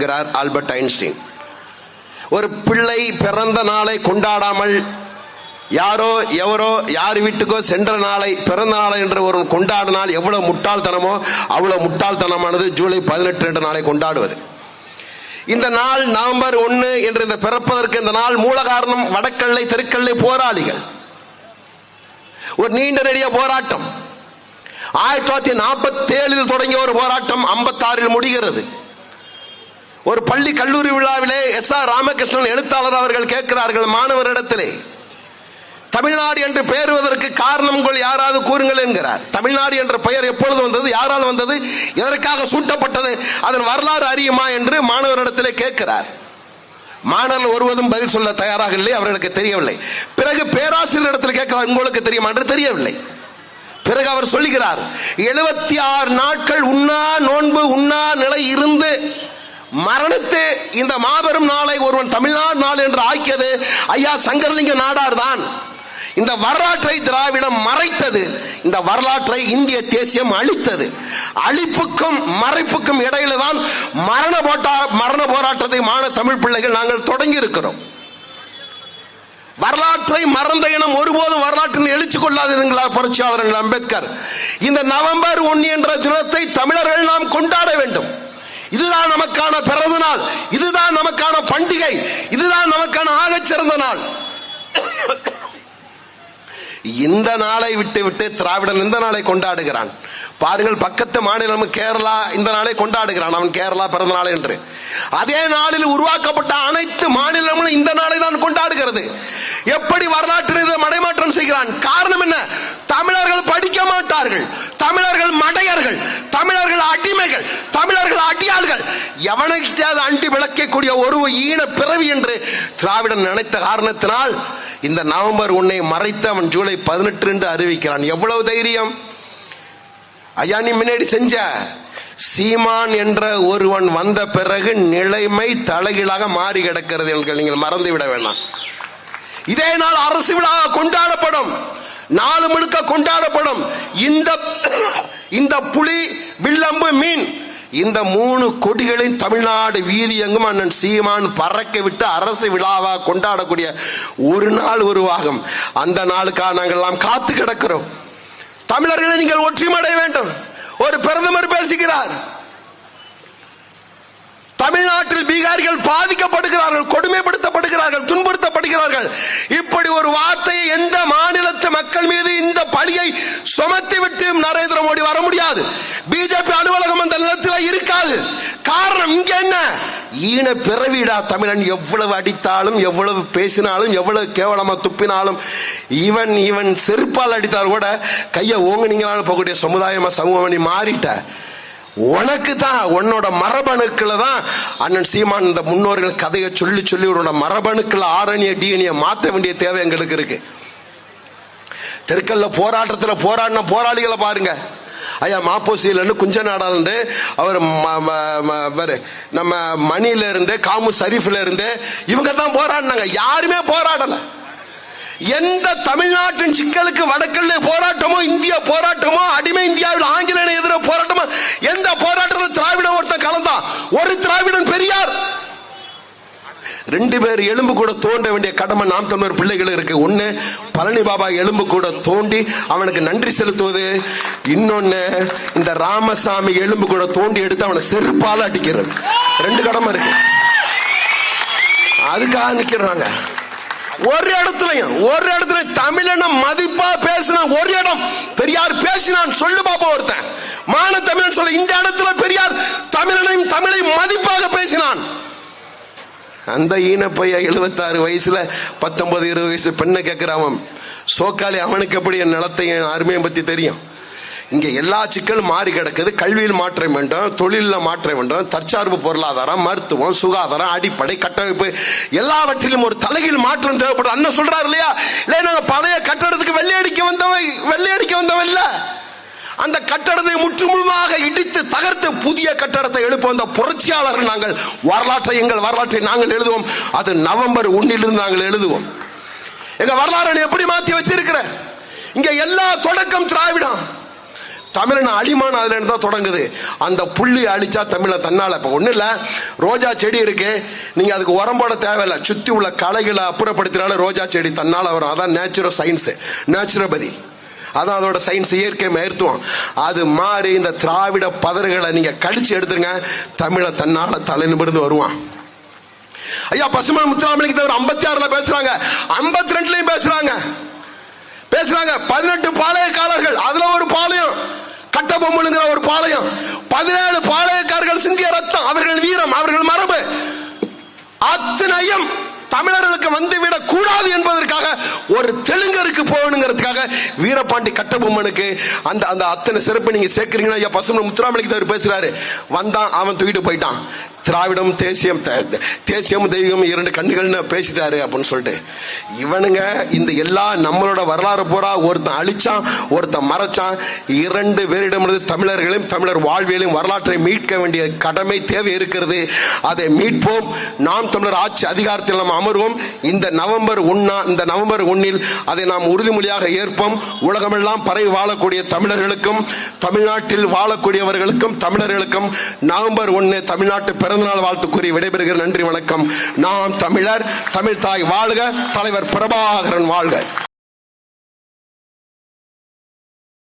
என்கிறார் Albert Einstein. ஒரு பிள்ளை பிறந்த நாளை கொண்டாடாமல் யாரோ எவரோ யார் வீட்டுக்கோ சென்ற நாளை பிறந்த நாளை என்று ஒரு கொண்டாடினால் எவ்வளவு முட்டாள்தனமோ அவ்வளவு முட்டாள்தனமானது ஜூலை பதினெட்டு என்ற நாளை கொண்டாடுவது. இந்த நாள் நவம்பர் ஒன்னு என்று இந்த பிறப்பதற்கு இந்த நாள் மூல காரணம் வடக்கல்லை தெற்கல்லை போராளிகள். ஒரு நீண்ட நெடிய போராட்டம். ஆயிரத்தி தொள்ளாயிரத்தி நாற்பத்தி ஏழில் தொடங்கிய ஒரு போராட்டம் ஐம்பத்தாறில் முடிகிறது. ஒரு பள்ளி கல்லூரி விழாவிலே எஸ் ஆர் ராமகிருஷ்ணன் எழுத்தாளர் அவர்கள் கேட்கிறார்கள் மாணவரிடத்திலே. தமிழ்நாடு என்று பெயருவதற்கு காரணம் யாராவது கூறுங்கள் என்கிறார். தமிழ்நாடு என்ற பெயர் எப்பொழுது வந்தது யாரால் வந்தது எதற்காக சூட்டப்பட்டது அதன் வரலாறு அறியுமா என்று மாணவரிடத்திலே கேட்கிறார். மாணவர்கள் ஒருவதும் பதில் சொல்ல தயாராக இல்லை அவர்களுக்கு தெரியவில்லை. பிறகு பேராசிரியர் இடத்தில் கேட்கிறார் உங்களுக்கு தெரியுமா? என்று தெரியவில்லை. பிறகு அவர் சொல்லுகிறார் எழுபத்தி ஆறு நாட்கள் உண்ணா நோன்பு உண்ணா நிலை இருந்து மரணித்து இந்த மாபெரும் நாளை ஒருவன் தமிழ்நாடு நாள் என்று ஆக்கியது ஐயா சங்கரலிங்க நாடார் தான். இந்த வரலாற்றை திராவிடம் மறைத்தது. இந்த வரலாற்றை இந்திய தேசியம் அழித்தது. அழிப்புக்கும் மறைப்புக்கும் இடையில தான் மரண போட்டா மரண போராட்டத்தை மான தமிழ் பிள்ளைகள் நாங்கள் தொடங்கி இருக்கிறோம் வரலாற்றை மறந்த இனம் ஒருபோதும் வரலாற்றின் எழுச்சி கொள்ளாதீர்களா புரட்சியாளர் அம்பேத்கர்? இந்த நவம்பர் ஒன்னு என்ற தினத்தை தமிழர்கள் நாம் கொண்டாட வேண்டும். இதுதான் நமக்கான பிறந்த நாள். இதுதான் நமக்கான பண்டிகை. இதுதான் நமக்கான ஆகச்சிறந்த நாள். இந்த நாளை விட்டு விட்டு திராவிடன் இந்த நாளை கொண்டாடுகிறான். பாருங்கள் பக்கத்து மாநிலம் கேரளா இந்த நாளை கொண்டாடுகிறான். அவன் கேரளா பிறந்த நாள் என்று. அதே நாளில் உருவாக்கப்பட்ட அனைத்து மாநிலங்களும் இந்த நாளை தான் கொண்டாடுகிறது. எப்படி வரலாற்று மடைமாற்றம் செய்கிறான்? காரணம் என்ன? தமிழர்கள் படிக்க மாட்டார்கள். தமிழர் மடையர்கள் தமிழர்கள் அடிமைகள் தமிழர்கள் அடியாள்கள் எவனைக்காவது அண்டி விளக்கக்கூடிய ஒரு ஈன பிறவி என்று திராவிடன் நினைத்த காரணத்தினால் இந்த நவம்பர் ஒன்னை மறைத்து அவன் ஜூலை பதினெட்டு என்று அறிவிக்கிறான். எவ்வளவு தைரியம்? ஐயா நீ முன்னாடி செஞ்ச சீமான் என்ற ஒருவன் வந்த பிறகு நிலைமை தலைகீழாக மாறி கிடக்கிறது என்று நீங்கள் மறந்து விட வேண்டாம். இதே நாள் அரசு விழா கொண்டாடப்படும். நாலு முழுக்க கொண்டாடப்படும். இந்த இந்த புலி வில்லம்பு மீன் இந்த மூணு கொடிகளையும் தமிழ்நாடு வீதி எங்கும் அண்ணன் சீமான் பறக்க விட்டு அரசு விழாவா கொண்டாடக்கூடிய ஒரு நாள் உருவாகும். அந்த நாளுக்காக நாங்கள் எல்லாம் காத்து கிடக்கிறோம். தமிழர்களை நீங்கள் ஒற்றுமடைய வேண்டும். ஒரு பிரதமர் பேசுகிறார். தமிழ்நாட்டில் பீகாரிகள் பாதிக்கப்படுகிறார்கள் கொடுமைப்படுத்தப்படுகிறார்கள் துன்புறுத்தப்படுகிறார்கள். இப்படி ஒரு வார்த்தையை எந்த மாநிலத்து மக்கள் மீது இந்த பழியை சுமத்தி விட்டு நரேந்திர மோடி வர முடியாது. காரணம் இங்க என்ன? ஈன பிறவிடா தமிழன் எவ்வளவு அடித்தாலும் எவ்வளவு பேசினாலும் எவ்வளவு கேவலமா துப்பினாலும் இவன் இவன் செருப்பால் அடித்தால் கூட கையை ஓங்குனீங்களான்னு போகக்கூடிய சமுதாயமா சமூகம் நீ மாறிட்ட. உனக்கு தான் உன்னோட மரபணுக்களை தான் அண்ணன் சீமான் இந்த முன்னோர்கள் கதையை சொல்லி சொல்லி உன்னோட மரபணுக்களை ஆரணிய டிஎன்ஏ மாத்த வேண்டிய தேவை எங்களுக்கு இருக்கு. தெற்கல்ல போராட்டத்தில் போராடின போராளிகளை பாருங்க. ஐயா மாப்போசியில குஞ்ச நாடாளு அவர் நம்ம மணில இருந்து காமு சரீஃப்ல இருந்து இவங்க தான் போராடினாங்க. யாருமே போராடல. எந்த தமிழ்நாட்டின் சிக்கலுக்கு வடக்கல்ல போராட்டமோ இந்திய போராட்டமோ அடிமை இந்தியாவில் ஆங்கில எதிர போராட்டமோ எந்த போராட்டத்தில் திராவிடம் ஒருத்தன் கலந்தான். ஒரு திராவிடன் பெரியார். ரெண்டு பேர் எலும்பு கூட தோண்ட வேண்டிய கடமை நாம் தமிழர் பிள்ளைகள் இருக்கு. ஒண்ணு பழனி பாபா எலும்பு கூட தோண்டி அவனுக்கு நன்றி செலுத்துவது. இன்னொன்னு இந்த ராமசாமி எலும்பு கூட தோண்டி எடுத்து அவனை செருப்பால அடிக்கிறது. ரெண்டு கடமை இருக்கு. அதுக்காக நிக்கிறாங்க. ஒரு இடத்துலயும் ஒரு இடத்துல தமிழன மதிப்பா பேசின ஒரு இடம். பெரியார் பேசினான் சொல்லு பாப்பா ஒருத்தன். மான தமிழன் சொல்ல இந்த இடத்துல பெரியார் தமிழனையும் தமிழை மதிப்பா அந்த ஈன எழுபத்தாறு வயசுல பத்தொன்பது இருபது வயசு பெண்ணை கேட்கிறான் சோக்காளி அவனுக்கு எப்படி என் நிலத்தை என் அருமையை பத்தி தெரியும்? இங்க எல்லா சிக்கலும் மாறி கிடக்குது. கல்வியில் மாற்றம் வேண்டும் தொழிலில் மாற்றம் வேண்டும். தற்சார்பு பொருளாதாரம் மருத்துவம் சுகாதாரம் அடிப்படை கட்டமைப்பு எல்லாவற்றிலும் ஒரு தலைகீழ் மாற்றம் தேவைப்படும் அண்ணன் சொல்றாரு இல்லையா? இல்லை நாங்க பழைய கட்டடத்துக்கு வெள்ளையடிக்க வந்தவன் வெள்ளையடிக்க வந்தவன் அந்த கட்டடத்தை முற்றுமுழுமாக இடித்து தகர்த்து புதிய கட்டடத்தை எழுப்ப வந்த புரட்சியாளர்கள் நாங்கள் வரலாற்றை எங்கள் வரலாற்றை நாங்கள் எழுதுவோம். அது நவம்பர் ஒன்னிலிருந்து நாங்கள் எழுதுவோம். எங்க வரலாறு எப்படி மாத்தி வச்சிருக்கிற? இங்க எல்லா தொடக்கம் திராவிடம். தமிழன் அழிமான அதுல இருந்து தான் தொடங்குது. அந்த புள்ளி அழிச்சா தமிழ தன்னால. இப்ப ஒண்ணு இல்ல. ரோஜா செடி இருக்கு. நீங்க அதுக்கு உரம் போட தேவையில்ல. சுத்தி உள்ள களைகளை அப்புறப்படுத்தினாலும் ரோஜா செடி தன்னால வரும். அதான் நேச்சுரல் சயின்ஸ் நேச்சுரோபதி அதான் அதோட சயின்ஸ் இயற்கை மருத்துவம். அது மாதிரி இந்த திராவிட பதறுகளை நீங்க கடிச்சு எடுத்துருங்க. தமிழ தன்னால தலை வருவான். ஐயா பசுமை முத்துராமலிங்க தவிர ஐம்பத்தி ஆறுல பேசுறாங்க. ஐம்பத்தி ரெண்டுலயும் பேசுறாங்க. பேசுறாங்க பதினெட்டு பாளையக்காரர்கள். அதுல ஒரு பாளையம். கட்டபொம்மனுங்கிற ஒரு பாளையம். பதினேழு பாளையக்காரர்கள் சிந்திய ரத்தம். அவர்கள் வீரம் அவர்கள் மரபு. அத்தனையும் தமிழர்களுக்கு வந்துவிடக் கூடாது என்பதற்காக ஒரு தெலுங்கருக்கு போகணுங்கிறதுக்காக வீரபாண்டி கட்டபொம்மனுக்கு அந்த அந்த அத்தனை சிறப்பு நீங்க சேர்க்கிறீங்கன்னா ஐயா பசுமன் முத்துராமலிங்க தவிர பேசுறாரு. வந்தான் அவன் தூக்கிட்டு போயிட்டான். திராவிடம் தேசியம் தேசியம் தெய்வம் இரண்டு கண்ணுகள்னு பேசிட்டாரு அப்படின்னு சொல்லிட்டு. இவனுங்க இந்த எல்லா நம்மளோட வரலாறு பூரா ஒருத்தன் அழிச்சான் ஒருத்தன் மறைச்சான். இரண்டு பேரிடமிருந்து தமிழர்களையும் தமிழர் வாழ்வியலையும் வரலாற்றை மீட்க வேண்டிய கடமை தேவை இருக்கிறது. அதை மீட்போம். நாம் தமிழர் ஆட்சி அதிகாரத்தில் நாம் அமர்வோம். இந்த நவம்பர் ஒன்னா இந்த நவம்பர் ஒன்னில் அதை நாம் உறுதிமொழியாக ஏற்போம். உலகமெல்லாம் பரவி வாழக்கூடிய தமிழர்களுக்கும் தமிழ்நாட்டில் வாழக்கூடியவர்களுக்கும் தமிழர்களுக்கும் நவம்பர் ஒன்னு தமிழ்நாட்டு பிறந்தநாள் வாழ்த்து கூறி விடைபெறுகிற நன்றி வணக்கம். நாம் தமிழர் தமிழ் தாய் வாழ்க தலைவர் பிரபாகரன் வாழ்க.